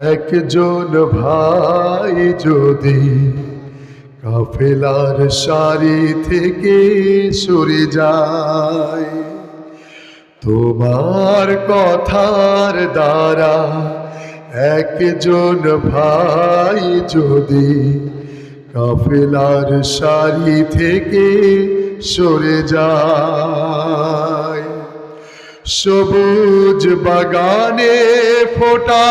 একজন ভাই যদি কাফেলার সারি থেকে সরে যায়, তোমার কথার দ্বারা একজন ভাই যদি কাফেলার সারি থেকে সরে যায়। সবুজ বাগানে ফোটা,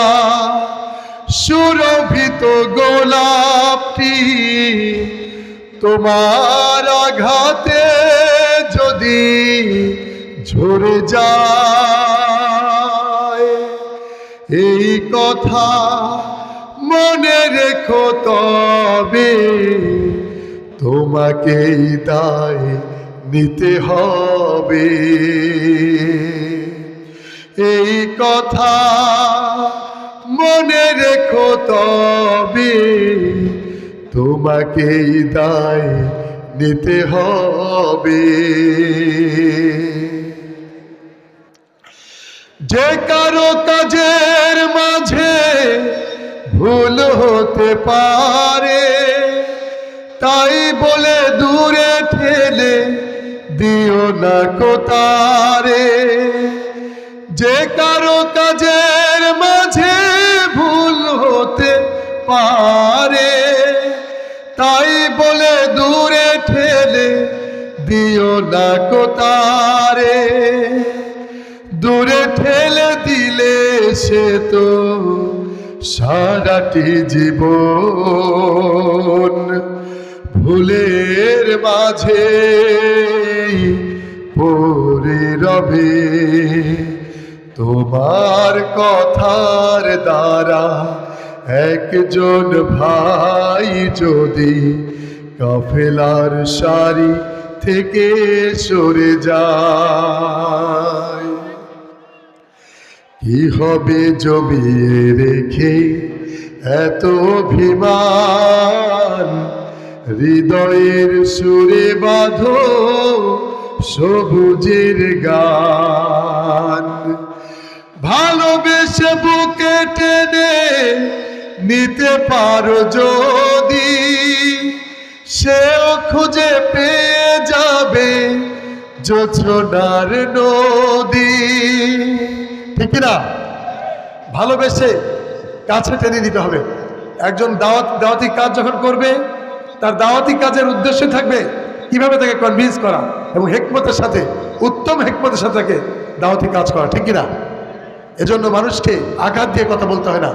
সুরভিত গোলাপটি তোমার আঘাতে যদি ঝরে যায়। এই কথা মনে রেখো তবে তোমাকেই দায় নিতে হবে। এই কথা মনে রেখো তবে, তোমাকেই দায় নিতে হবে। যে কারও কাজের মাঝে ভুল হতে পারে, তাই বলে দূরে ঠেলে দিও না কোতারে। যে কারও কাজের মাঝে ভুল হতে পারে, তাই বলে দূরে ঠেলে দিও না কোতারে দূরে ঠেলে দিলে সে তো সারাটি জীবন ভুলের মাঝে পড়ে রবে। তোমার কথার দ্বারা একজন ভাই যদি কাফেলার সারি থেকে সরে যায়, কি হবে জমিয়ে রেখে এত অভিমান? হৃদয়ের সুরে বাঁধো সবুজের গান। ভালোবেসে বুকে টেনে নিতে পারো যদি, সেও খুঁজে পেয়ে যাবে যোছনার নদী। ঠিক না ভালোবেসে কাছে টেনে নিতে হবে। একজন দাওয়াত, দাওয়াতি কাজ যখন করবে, তার দাওয়াতি কাজের উদ্দেশ্য থাকবে কীভাবে তাকে কনভিন্স করা এবং হেকমতের সাথে, উত্তম হেকমতের সাথে তাকে দাওয়াতি কাজ করা। ঠিক কিনা? এজন্য মানুষকে আঘাত দিয়ে কথা বলতে হয় না।